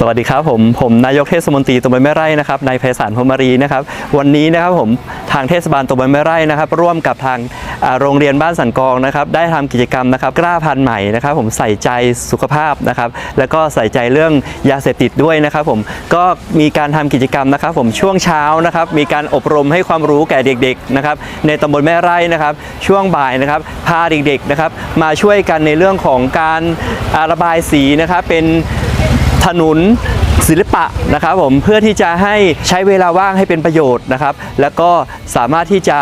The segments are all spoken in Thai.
สวัสดีครับผมผมนายกเทศมนตรีตำบลแม่ไร่นะครับนายไพศาลพรหมรีนะครับวันนี้นะครับผมทางเทศบาลตำบลแม่ไร่นะครับ ร่วมกับทางโรงเรียนบ้านสันกองนะครับ ได้ทำกิจกรรมนะครับกล้าพันธุ์ใหม่นะครับ ผมใส่ใจสุขภาพนะครับ แล้วก็ใส่ใจเรื่องยาเสพติดด้วยนะครับ ผมก็มีการทำกิจกรรมนะครับ ผมช่วงเช้านะครับ มีการอบรมให้ความรู้แก่เด็กๆนะครับ ในตำบลแม่ไร่นะครับ ช่วงบ่ายนะครับ พาเด็กๆนะครับ มาช่วยกันในเรื่องของการระบายสีนะครับเป็น ถนนศิลปะนะครับผมเพื่อที่จะให้ใช้เวลาว่างให้เป็นประโยชน์นะครับ แล้วก็สามารถที่จะ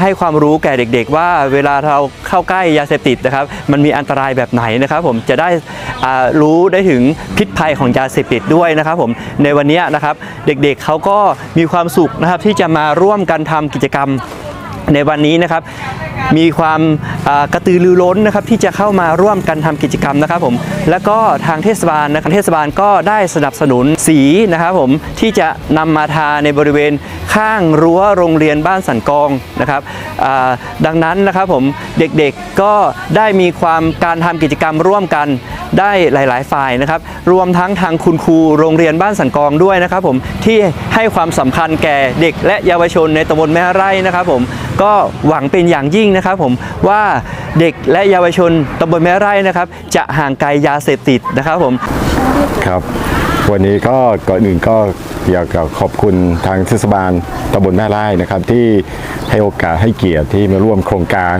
ให้ความรู้แก่เด็ก ๆ ว่าเวลาเราเข้าใกล้ยาเสพติดนะครับ มันมีอันตรายแบบไหนนะครับ ผมจะได้รู้ได้ถึงพิษภัยของยาเสพติดด้วยนะครับ ผมในวันนี้นะครับ เด็กๆเขาก็มีความสุขนะครับที่จะมาร่วมกันทำกิจกรรม ในวันนี้นะครับมีความกระตือรือร้นนะครับที่จะเข้ามาร่วมกันทำกิจกรรมนะครับผมแล้วก็ทางเทศบาลนะครับเทศบาลก็ได้สนับสนุนสีนะครับผมที่จะนำมาทาในบริเวณข้างรั้วโรงเรียนบ้านสันกองนะครับดังนั้นนะครับผมเด็กๆก็ได้มีความการทำกิจกรรมร่วมกันได้หลาย ๆ ฝ่ายนะครับ รวมทั้งทางคุณครูโรงเรียนบ้านสันกองด้วยนะครับผมที่ให้ความสำคัญแก่เด็กและเยาวชนในตำบลแม่ไร่นะครับผมก็หวังเป็นอย่างยิ่งนะครับผมว่าเด็กและเยาวชนตำบลแม่ไร่นะครับ จะห่างไกลยาเสพติดนะครับผมครับวันนี้ก็ก่อนอื่นก็อยากจะขอบคุณทางเทศบาลตำบลแม่ไร่นะครับ ที่ให้โอกาสให้เกียรติที่มาร่วมโครงการ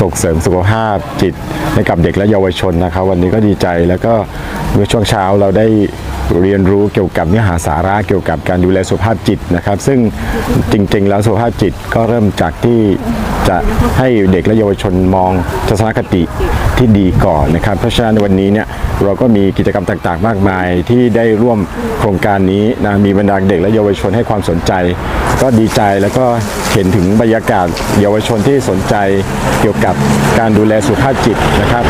ส่งเสริมสุขภาพจิตให้กับเด็กและเยาวชนนะครับ วันนี้ก็ดีใจแล้วก็เมื่อช่วงเช้าเราได้ เรียนรู้เกี่ยวกับเนื้อหาสาระเกี่ยวกับการดูแลสุขภาพจิตนะครับ ซึ่งจริงๆ แล้วสุขภาพจิตก็เริ่มจากที่จะให้เด็กและเยาวชนมองทัศนคติ ที่ดีก่อนนะครับ เพราะฉะนั้นวันนี้เนี่ยเราก็มีกิจกรรมต่างๆ มากมายที่ได้ร่วมโครงการนี้นะมีบรรดาเด็กและเยาวชนให้ความสนใจ ก็ดีใจแล้วก็เห็นถึงบรรยากาศเยาวชนที่สนใจเกี่ยวกับการดูแลสุขภาพจิตนะครับ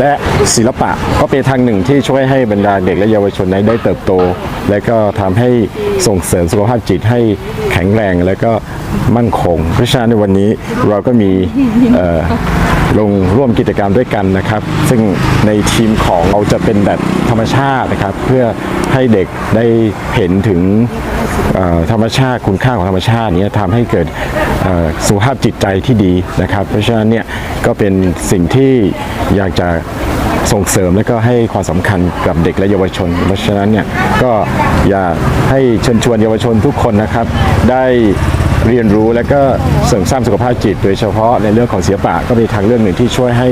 และศิลปะก็เป็นทางหนึ่งที่ช่วยให้บรรดาเด็กและเยาวชนนั้นได้เติบโต และก็ทำให้ ส่งเสริมสุขภาพจิตให้แข็งแรงและก็มั่นคง เพราะฉะนั้นในวันนี้เราก็มีลงร่วมกิจกรรมด้วยกันนะครับ ซึ่งในทีมของเราจะเป็นแบบธรรมชาตินะครับ เพื่อให้เด็กได้เห็นถึงธรรมชาติคุณค่าของธรรมชาติเนี้ทำให้เกิดสุขภาพจิตใจที่ดีนะครับ เพราะฉะนั้นเนี่ยก็เป็นสิ่งที่อยากจะ ส่งเสริมและก็ให้ความสำคัญกับเด็กและเยาวชน เพราะฉะนั้นเนี่ยก็อยากให้เชิญชวนเยาวชนทุกคนนะครับ ได้เรียนรู้และก็เสริมสร้างสุขภาพจิต โดยเฉพาะในเรื่องของศิลปะก็เป็นทางเรื่องหนึ่งที่ช่วยให้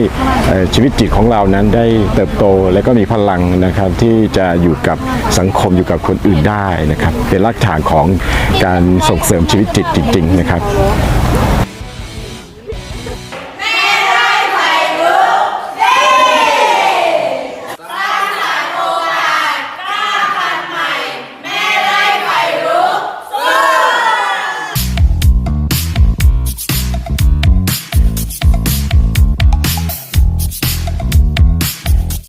ชีวิตจิตของเรานั้นได้เติบโตและก็มีพลังนะครับที่จะอยู่กับสังคมอยู่กับคนอื่นได้นะครับเป็นรากฐานของการส่งเสริมชีวิตจิตจริง ๆ นะครับ